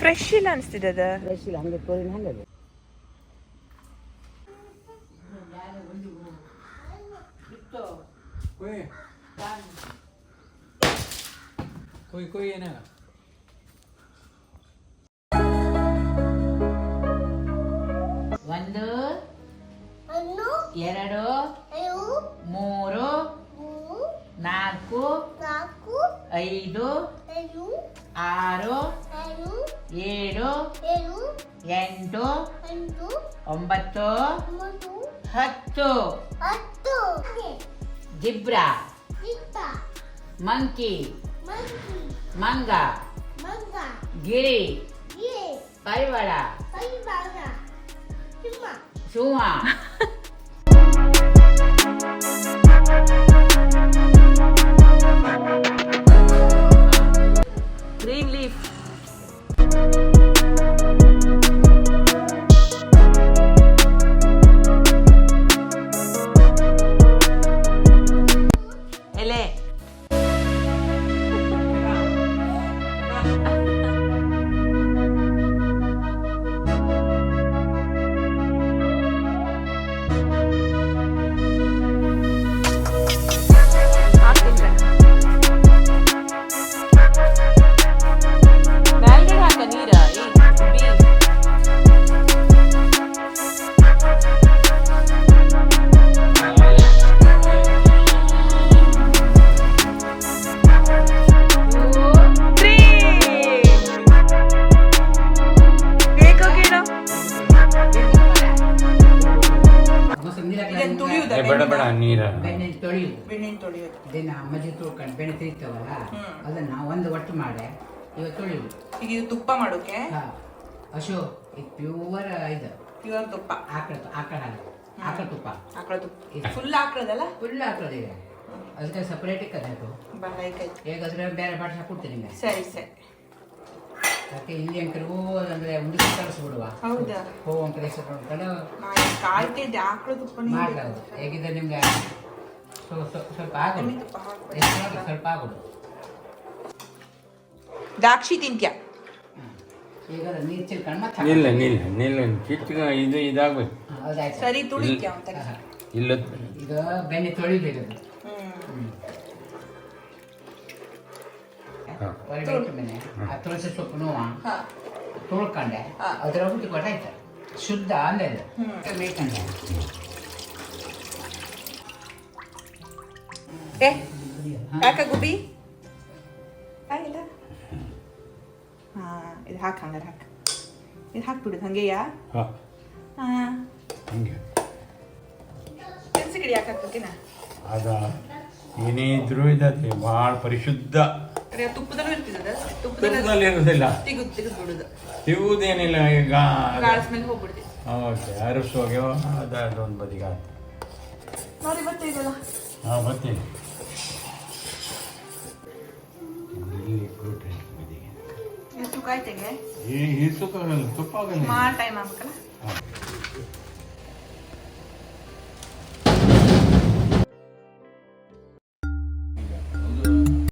Fresh ಇಲ್ಲ ಅನಿಸ್ತಿದೆ ಅದು. ಫ್ರೆಶ್ ಇಲ್ಲ ಹಂಗೆ ತೋರಿನ ಹಂಗೆ ಅದು. ಕೊಯ್. ಕೊಯ್ ಏನಾಗ ಒಂದು ಒಂದು ಎರಡು ಐದು ಮೂರು ನಾಲ್ಕು ನಾಲ್ಕು ಐದು ಆರು ಎಂಟು ಎಂಟು ಒಂಬತ್ತು ಒಂಬತ್ತು ಹತ್ತು ಹತ್ತು ಜಿಬ್ರಾ ಇಪ್ಪ ಮಂಕಿ ಮಂಕಿ ಮಂಗ ಮಂಗ ಗಿರಿ ಗಿರೆ ಕೈವಳ ಕೈಬಾಗ ಸಿಂಹ ಸಿಂಹ ಗ್ರೀನ್ ಲೀಫ್ ಇದನ್ನು ತುಳಿಯುವುದಾ? ಏ, ಬೇಡ ಬೇಡ ನೀರ. ಬೆಣ್ಣೆ ತೊಳೆಯುದು ಬೆಣ್ಣಿನ ತೊಳೆಯೋದು ಇದನ್ನ ಮಜ್ಜಿಗೆ ತೊಳ್ಕೊಂಡು ಬೆಣ್ಣೆ ತಿರುಗ್ತಾವಲ್ಲ ಹ್ಮ್. ಅದನ್ನ ಒಂದು ಒಟ್ಟು ಮಾಡಿ ಇವತ್ತು ತೊಳೆಯುದು ಈಗ ಇದು ತುಪ್ಪ ಮಾಡೋಕೆ? ಹಾ. ಅಶೋ ಇದು ಪ್ಯೂವರ್ ಇದು. ಪ್ಯೂರ್ ತುಪ್ಪ. ಆಕಳ ಆಕಳ ಹಾಲು. ಆಕಳ ತುಪ್ಪ. ಆಕಳ ತುಪ್ಪ. ಫುಲ್ ಆಕಳದಲ್ಲ? ಫುಲ್ ಆಕಳದಿದೆ ಅದಕ್ಕೆ ಸಪ್ರೇಟ್ ಇಕ್ಕಬೇಕು ಬರಕಾಯ್ತು ಹೇಗಾದ್ರೆ ಬೇರೆ ಬಾಟ್ಸ ಕೊಡ್ತೀನಿ ನಿಮಗೆ. ಸರಿ ಸರಿ. ಇಲ್ಲಿ ಅಂಕರು ಅಂದ್ರೆ ಉಂಡಿ ಕಳಿಸ್ಬಿಡುವ. ಹೌದಾ? ಹೋ ಅಂಕಲ್ ಹೆಸರು ಅಂದ್ಕೊಂಡು ನಾನು ಕಾಯ್ತಿದ್ದೆ ಆಕಳ ತುಪ್ಪನೇ ಮಾಡಲಾಗುದು. ಹೇಗಿದೆ ನಿಮ್ಗೆ ಸ್ವ- ಸ್ವ- ಸ್ವಲ್ಪ ಆಗೋದು ಸ್ವಲ್ಪ ಆಗೋದು ದ್ರಾಕ್ಷಿ ತಿಂತ್ಯಾ? ಈಗ ನೀರು ಚಿಲ್ಕೊಂಡು ಮತ್ತೆ ನಿಲ್ಲ ನಿಲ್ಲ ನಿಲ್ಲ ಚಿಕ್ಕ ಇದು ಇದಾಗ್ಬೇಕು. ಹೌದಾಯ್ತು ಸರಿ ತುಳಿತ್ಯಾ ಹಾ. ಇಲ್ಲ. ಇದು ಬೆಣ್ಣೆ ತೊಳಿಬೇಕು. ಹ್ಮ್ ಹಾ. ಒಳಗೆ ಮೇಲೆ ಆ ತುಳಸಿ ಸೊಪ್ಪು ನೋವ ಹಾ. ತೊಳ್ಕೊಂಡೆ. ಹಾ. ಅದರ ಹುಟ್ಟಿ ಕೊಟ್ಟಾಯ್ತು ಶುದ್ಧ ಅಂದೆ ಅದು. ಹ್ಮ್. ಬೇಕಂಡೆ ಏ ಯಾಕ ಗುಬ್ಬಿ? ಆಗಿಲ್ಲ ಹಾ ಇದು ಹಾಕ ಹಂಗಾರೆ ಹಾಕ. ಇದು ಹಾಕ್ಬಿಡುದು ಹಂಗೆಯಾ? ಹಾ. ಹಂಗೆ. ಕೆಲ್ಸ ಗಿಡಿ ಯಾಕೆ ಹಾಕ್ಬೇಕಿನ ಅದ ಏನೇ ಇದ್ರೂ ಇದಕ್ಕೆ ಭಾಳ ಪರಿಶುದ್ಧ. ಅರೆ ತುಪ್ಪದಲ್ಲೂ ಇರ್ತದ. ತುಪ್ಪದಲ್ಲಿ ತುಪ್ಪದಲ್ಲಿ ಇರುವುದಿಲ್ಲ. ತೆಗೆದು ತೆಗೆದು ಬಿಡುದು ಇವುದೇನಿಲ್ಲ ಈಗ ಗಾಳ ಸ್ಮೆಲ್ ಹೋಗ್ಬಿಡ್ತಿ ಓಕೆ ಅದೊಂದು ಬದಿಗೆ ಆಯ್ತು ನೋಡಿ ಬರ್ತೀವಲ್ಲ ಹಾಂ ಬರ್ತೀನಿ ಇಲ್ಲಿ ಆಯ್ತಂಗೆ? ಈ ಈ ತುಪ್ಪ ತುಪ್ಪ ಆಗಲ್ಲ. ಟೈಮ್ ಆಗ್ಬೇಕಲ್ಲ.